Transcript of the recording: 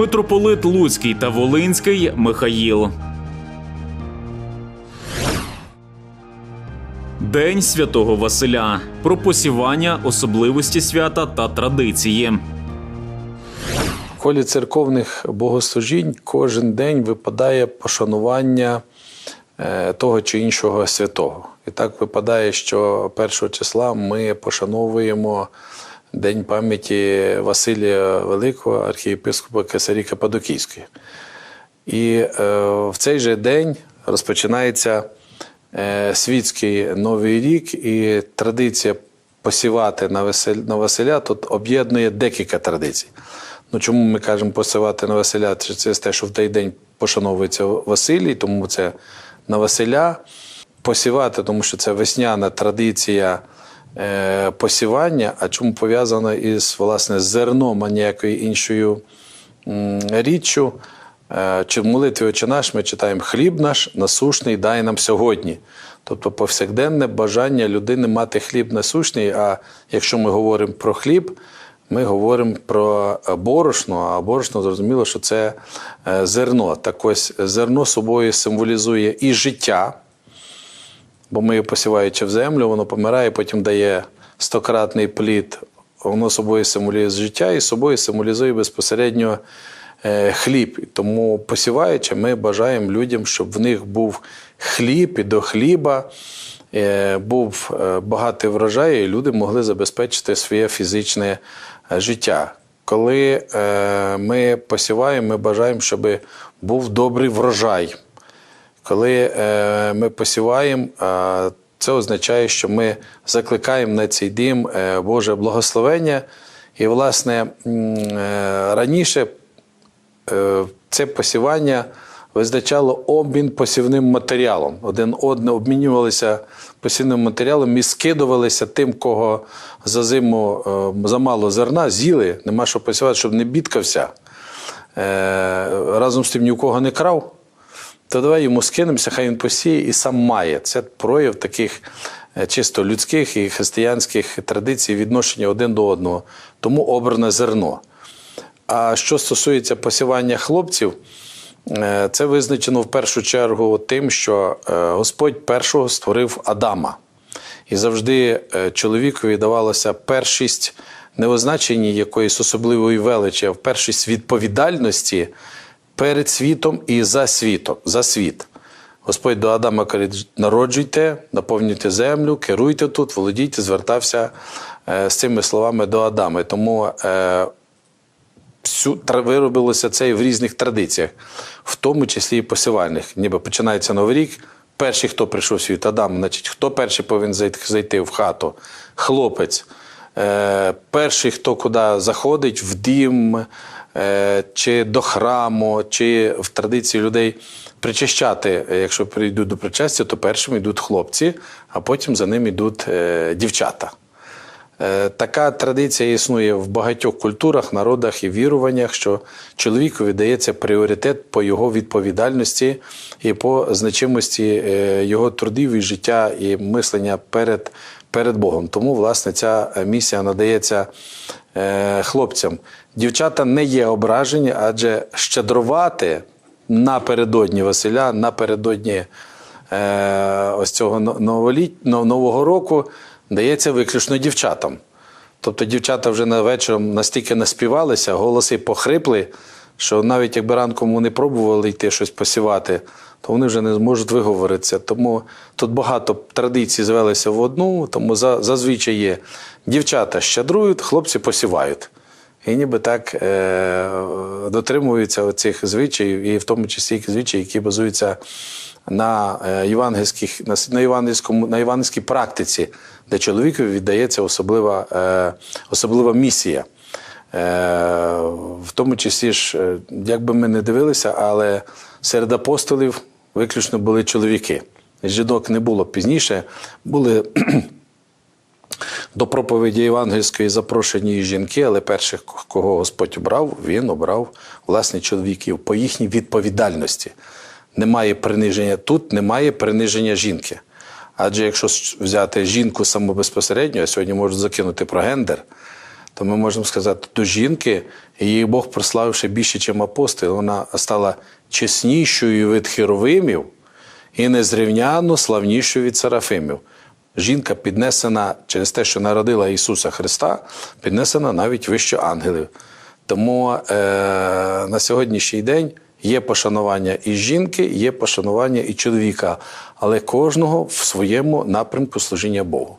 митрополит Луцький та Волинський Михаїл. День святого Василя про посівання, особливості свята та традиції. В колі церковних богослужінь кожен день випадає пошанування е, того чи іншого святого. І так випадає, що 1 числа ми пошановуємо День пам'яті Василія Великого, архієпископа Кесарі Кападокійської. І е, в цей же день розпочинається е, світський новий рік, і традиція посівати на, Василь, на Василя тут об'єднує декілька традицій. Ну, чому ми кажемо посівати на Василя? Це те, що в той день пошановується Василій, тому це на Василя. Посівати, тому що це весняна традиція посівання, а чому пов'язано із власне зерном, а ніякою іншою річчю. Е, Чи в молитві «Отче наш» ми читаємо хліб наш насушний дай нам сьогодні. Тобто повсякденне бажання людини мати хліб насущний. А якщо ми говоримо про хліб, ми говоримо про е, борошно, а борошно зрозуміло, що це е, зерно. Так ось зерно собою символізує і життя, бо ми його посіваючи в землю, воно помирає, потім дає стократний плід. Воно собою символізує життя і собою символізує безпосередньо е, хліб. Тому посіваючи, ми бажаємо людям, щоб в них був хліб і до хліба. е, Був е, багатий врожай, і люди могли забезпечити своє фізичне життя. Коли ми посіваємо, ми бажаємо, щоб був добрий врожай. Коли е, ми посіваємо, е, це означає, що ми закликаємо на цей дім е, Боже благословення. І, власне, раніше це посівання визначало обмін посівним матеріалом. Один одне обмінювалися посівним матеріалом і скидувалися тим, кого за зиму замало зерна, з'їли, нема що посівати, щоб не бідкався. Разом з тим ні у кого не крав то давай йому скинемося, хай він посіє і сам має. Це прояв таких е, чисто людських і християнських традицій відношення один до одного. Тому обране зерно. А що стосується посівання хлопців, е, це визначено в першу чергу тим, що е, Господь першого створив Адама. І завжди чоловікові давалася першість не в означенні якоїсь особливої величі, а в першість відповідальності перед світом і за світом, за світ. Господь до Адама каже, народжуйте, наповнюйте землю, керуйте тут, володійте, звертався е, з цими словами до Адама. Тому е, всю, виробилося це і в різних традиціях, в тому числі і посівальних. Ніби починається Новий рік. Перший, хто прийшов в світ, Адам, значить, хто перший повинен зайти, в хату? Хлопець. Е, перший, хто куди заходить, в дім, чи до храму, чи в традиції людей причащати. Е, Якщо прийдуть до причастя, то першими йдуть хлопці, а потім за ним йдуть е, дівчата. Е, Така традиція існує в багатьох культурах, народах і віруваннях, що чоловікові дається пріоритет по його відповідальності і по значимості е, його трудів і життя і мислення перед, перед Богом. Тому, власне, ця е, місія надається е, хлопцям. Дівчата не є ображені, адже щедрувати напередодні Василя, напередодні е, ось цього но- новоліт, нового року дається виключно дівчатам. Тобто дівчата вже на вечором настільки наспівалися, голоси похрипли, що навіть якби ранком вони пробували йти щось посівати, то вони вже не зможуть виговоритися. Тому тут багато традицій звелися в одну, тому за- зазвичай є дівчата щедрують, хлопці посівають. І ніби так е, дотримуються цих звичаїв, і в тому числі звичаї, які базуються на е, євангельських на, на євангельському на євангельській практиці, де чоловікові віддається особлива, е, особлива місія. Е, в тому числі ж, е, як би ми не дивилися, але серед апостолів виключно були чоловіки. Жінок не було пізніше, були до проповіді євангельської запрошені жінки, але перших, кого Господь обрав, він обрав власне чоловіків по їхній відповідальності. Немає приниження тут, немає приниження жінки. Адже якщо взяти жінку самобезпосередньо, а сьогодні можуть закинути про гендер, то ми можемо сказати, до жінки її Бог прославив ще більше, ніж апостол. Вона стала чеснішою від херовимів і незрівняно славнішою від серафимів. Жінка піднесена через те, що народила Ісуса Христа, піднесена навіть вище ангелів. Тому е, на сьогоднішній день є пошанування і жінки, є пошанування і чоловіка, але кожного в своєму напрямку служіння Богу.